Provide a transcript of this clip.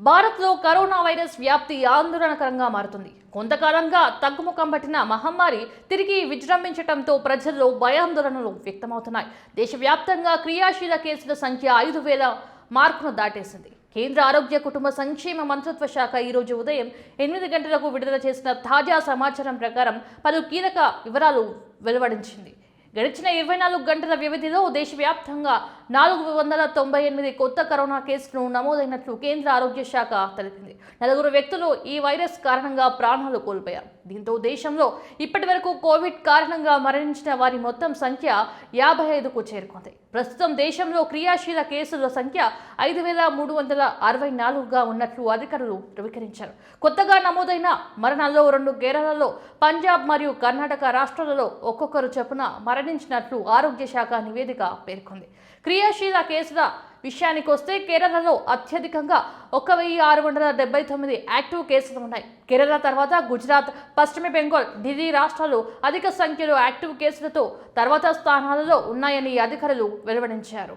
భారత్లో corona virus వ్యాప్తి ఆందోళనకరంగా మారుతుంది. కొంతకాలంగా తగ్గుముఖం పట్టిన మహమ్మారి తిరిగి విజృంభించడంతో ప్రజల్లో భయాందోళనలు వ్యక్తమవుతున్నాయి. దేశవ్యాప్తంగా క్రియాశీల కేసుల సంఖ్య ఐదు వేల మార్కును దాటేసింది. కేంద్ర ఆరోగ్య కుటుంబ సంక్షేమ మంత్రిత్వ శాఖ ఈరోజు ఉదయం ఎనిమిది గంటలకు విడుదల చేసిన తాజా సమాచారం ప్రకారం పలు కీలక వివరాలు వెలువడించింది. గడిచిన ఇరవై నాలుగు గంటల వ్యవధిలో దేశవ్యాప్తంగా నాలుగు వందల తొంభై ఎనిమిది కొత్త కరోనా కేసులు నమోదైనట్లు కేంద్ర ఆరోగ్య శాఖ తెలిపింది. నలుగురు వ్యక్తులు ఈ వైరస్ కారణంగా ప్రాణాలు కోల్పోయారు. దీంతో దేశంలో ఇప్పటి వరకు కోవిడ్ కారణంగా మరణించిన వారి మొత్తం సంఖ్య యాభై ఐదుకు చేరుకుంది. ప్రస్తుతం దేశంలో క్రియాశీల కేసుల సంఖ్య ఐదు వేల మూడు వందల అరవై నాలుగుగా ఉన్నట్లు అధికారులు ధృవీకరించారు. కొత్తగా నమోదైన మరణాల్లో రెండు కేరళలో పంజాబ్ మరియు కర్ణాటక రాష్ట్రాలలో ఒక్కొక్కరు చొప్పున మరణించినట్లు ఆరోగ్య శాఖ నివేదిక పేర్కొంది. క్రియాశీల కేసుల విషయానికి వస్తే కేరళలో అత్యధికంగా ఒక వెయ్యి ఆరు వందల డెబ్బై తొమ్మిది యాక్టివ్ కేసులు ఉన్నాయి. కేరళ తర్వాత గుజరాత్ పశ్చిమ బెంగాల్ ఢిల్లీ రాష్ట్రాలు అధిక సంఖ్యలో యాక్టివ్ కేసులతో తర్వాత స్థానాలలో ఉన్నాయని అధికారులు వెలువడించారు